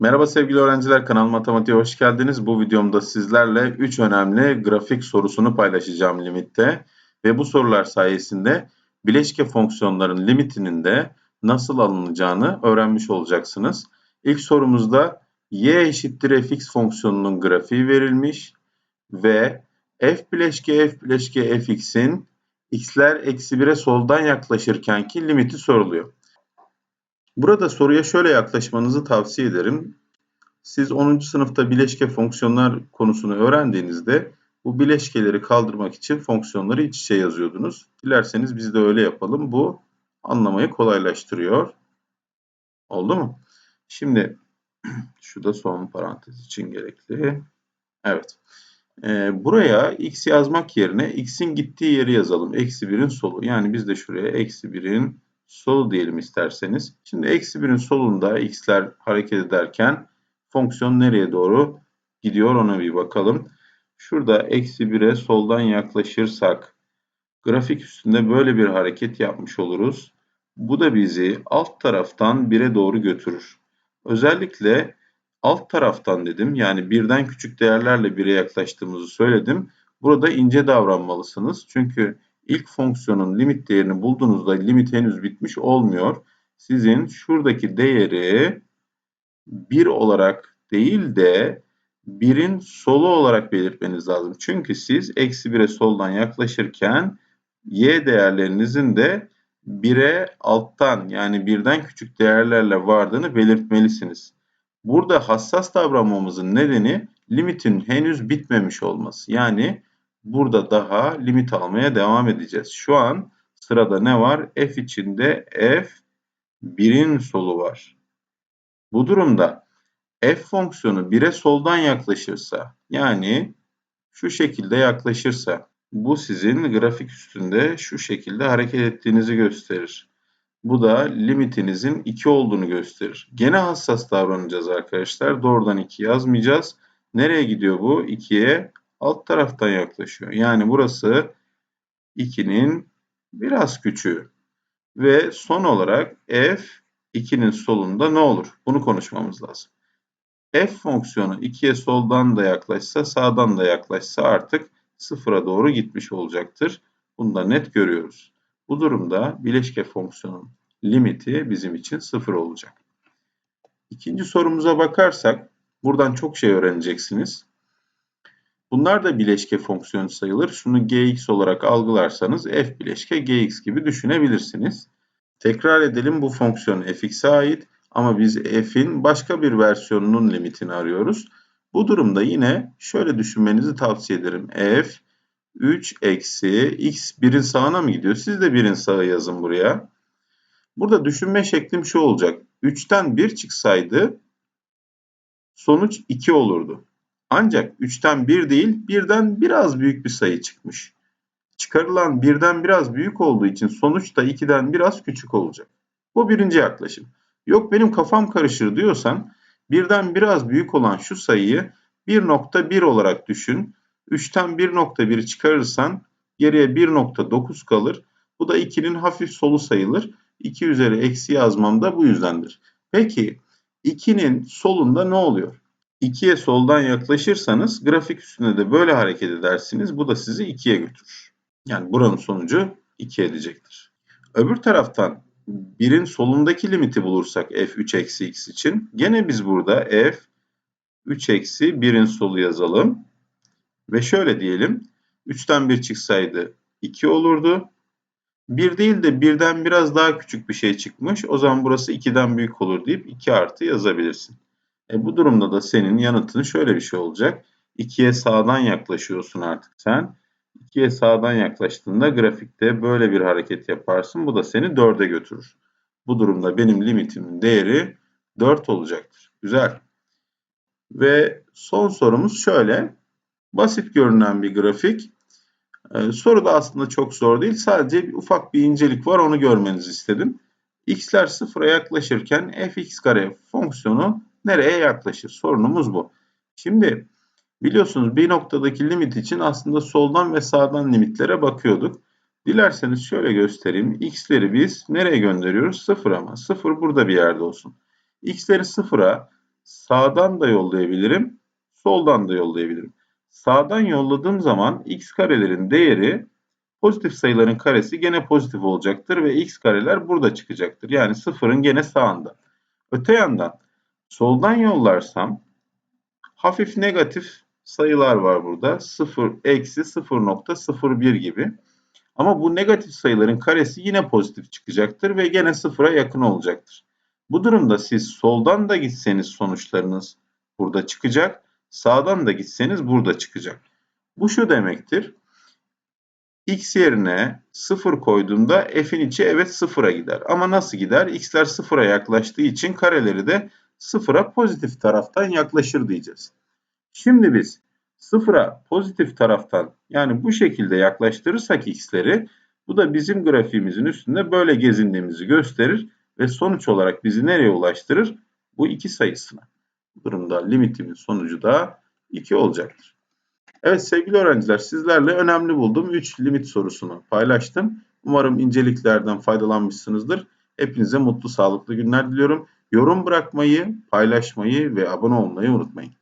Merhaba sevgili öğrenciler, Kanal Matematiğe hoş geldiniz. Bu videomda sizlerle 3 önemli grafik sorusunu paylaşacağım limitte. Ve bu sorular sayesinde bileşke fonksiyonların limitinin de nasıl alınacağını öğrenmiş olacaksınız. İlk sorumuzda y eşittir fx fonksiyonunun grafiği verilmiş ve f bileşke f bileşke fx'in x'ler eksi 1'e soldan yaklaşırkenki limiti soruluyor. Burada soruya şöyle yaklaşmanızı tavsiye ederim. Siz 10. sınıfta bileşke fonksiyonlar konusunu öğrendiğinizde bu bileşkeleri kaldırmak için fonksiyonları iç içe yazıyordunuz. Dilerseniz biz de öyle yapalım. Bu anlamayı kolaylaştırıyor. Oldu mu? Şimdi şu da son parantez için gerekli. Evet. Ee, buraya x yazmak yerine x'in gittiği yeri yazalım. Eksi 1'in solu. Yani biz de şuraya eksi 1'in solu diyelim isterseniz. Şimdi eksi 1'in solunda x'ler hareket ederken fonksiyon nereye doğru gidiyor ona bir bakalım. Şurada eksi 1'e soldan yaklaşırsak grafik üstünde böyle bir hareket yapmış oluruz. Bu da bizi alt taraftan 1'e doğru götürür. Özellikle alt taraftan dedim yani birden küçük değerlerle 1'e yaklaştığımızı söyledim. Burada ince davranmalısınız. Çünkü ilk fonksiyonun limit değerini bulduğunuzda limit henüz bitmiş olmuyor. Sizin şuradaki değeri 1 olarak değil de 1'in solu olarak belirtmeniz lazım. Çünkü siz eksi 1'e soldan yaklaşırken y değerlerinizin de 1'e alttan yani birden küçük değerlerle vardığını belirtmelisiniz. Burada hassas davranmamızın nedeni limitin henüz bitmemiş olması. Yani burada daha limit almaya devam edeceğiz. Şu an sırada ne var? F içinde F 1'in solu var. Bu durumda f fonksiyonu 1'e soldan yaklaşırsa yani şu şekilde yaklaşırsa bu sizin grafik üstünde şu şekilde hareket ettiğinizi gösterir. Bu da limitinizin 2 olduğunu gösterir. Gene hassas davranacağız arkadaşlar. Doğrudan 2 yazmayacağız. Nereye gidiyor bu? 2'ye alt taraftan yaklaşıyor. Yani burası 2'nin biraz küçüğü. Ve son olarak f 2'nin solunda ne olur? Bunu konuşmamız lazım. f fonksiyonu 2'ye soldan da yaklaşsa sağdan da yaklaşsa artık sıfıra doğru gitmiş olacaktır. Bunu da net görüyoruz. Bu durumda bileşke fonksiyonun limiti bizim için sıfır olacak. İkinci sorumuza bakarsak buradan çok şey öğreneceksiniz. Bunlar da bileşke fonksiyon sayılır. Şunu gx olarak algılarsanız f bileşke gx gibi düşünebilirsiniz. Tekrar edelim bu fonksiyon fx'e ait ama biz f'in başka bir versiyonunun limitini arıyoruz. Bu durumda yine şöyle düşünmenizi tavsiye ederim. f 3 eksi x 1'in sağına mı gidiyor? Siz de 1'in sağı yazın buraya. Burada düşünme şeklim şu olacak. 3'ten 1 çıksaydı sonuç 2 olurdu. Ancak 3'ten 1 değil, 1'den biraz büyük bir sayı çıkmış. Çıkarılan 1'den biraz büyük olduğu için sonuç da 2'den biraz küçük olacak. Bu birinci yaklaşım. Yok benim kafam karışır diyorsan birden biraz büyük olan şu sayıyı 1.1 olarak düşün. 3'ten 1.1 çıkarırsan geriye 1.9 kalır. Bu da 2'nin hafif solu sayılır. 2 üzeri eksi yazmam da bu yüzdendir. Peki 2'nin solunda ne oluyor? 2'ye soldan yaklaşırsanız grafik üstünde de böyle hareket edersiniz. Bu da sizi 2'ye götürür. Yani buranın sonucu 2 edecektir. Öbür taraftan 1'in solundaki limiti bulursak f3 eksi x için gene biz burada f 3 eksi 1'in solu yazalım. Ve şöyle diyelim 3'ten 1 çıksaydı 2 olurdu. 1 değil de 1'den biraz daha küçük bir şey çıkmış. O zaman burası 2'den büyük olur deyip 2 artı yazabilirsin. E bu durumda da senin yanıtın şöyle bir şey olacak. 2'ye sağdan yaklaşıyorsun artık sen. 2'ye sağdan yaklaştığında grafikte böyle bir hareket yaparsın. Bu da seni 4'e götürür. Bu durumda benim limitimin değeri 4 olacaktır. Güzel. Ve son sorumuz şöyle. Basit görünen bir grafik. Ee, soru da aslında çok zor değil. Sadece bir ufak bir incelik var onu görmenizi istedim. x'ler sıfıra yaklaşırken fx kare fonksiyonu nereye yaklaşır? Sorunumuz bu. Şimdi biliyorsunuz bir noktadaki limit için aslında soldan ve sağdan limitlere bakıyorduk. Dilerseniz şöyle göstereyim. x'leri biz nereye gönderiyoruz? Sıfıra mı? Sıfır burada bir yerde olsun. x'leri sıfıra sağdan da yollayabilirim, soldan da yollayabilirim. Sağdan yolladığım zaman x karelerin değeri pozitif sayıların karesi gene pozitif olacaktır ve x kareler burada çıkacaktır. Yani sıfırın gene sağında. Öte yandan soldan yollarsam hafif negatif sayılar var burada. 0, eksi 0.01 gibi. Ama bu negatif sayıların karesi yine pozitif çıkacaktır ve gene sıfıra yakın olacaktır. Bu durumda siz soldan da gitseniz sonuçlarınız burada çıkacak. Sağdan da gitseniz burada çıkacak. Bu şu demektir. X yerine 0 koyduğumda f'in içi evet 0'a gider. Ama nasıl gider? X'ler 0'a yaklaştığı için kareleri de 0'a pozitif taraftan yaklaşır diyeceğiz. Şimdi biz 0'a pozitif taraftan yani bu şekilde yaklaştırırsak x'leri bu da bizim grafiğimizin üstünde böyle gezindiğimizi gösterir ve sonuç olarak bizi nereye ulaştırır? Bu iki sayısına. Bu durumda limitimin sonucu da 2 olacaktır. Evet sevgili öğrenciler sizlerle önemli bulduğum 3 limit sorusunu paylaştım. Umarım inceliklerden faydalanmışsınızdır. Hepinize mutlu sağlıklı günler diliyorum. Yorum bırakmayı, paylaşmayı ve abone olmayı unutmayın.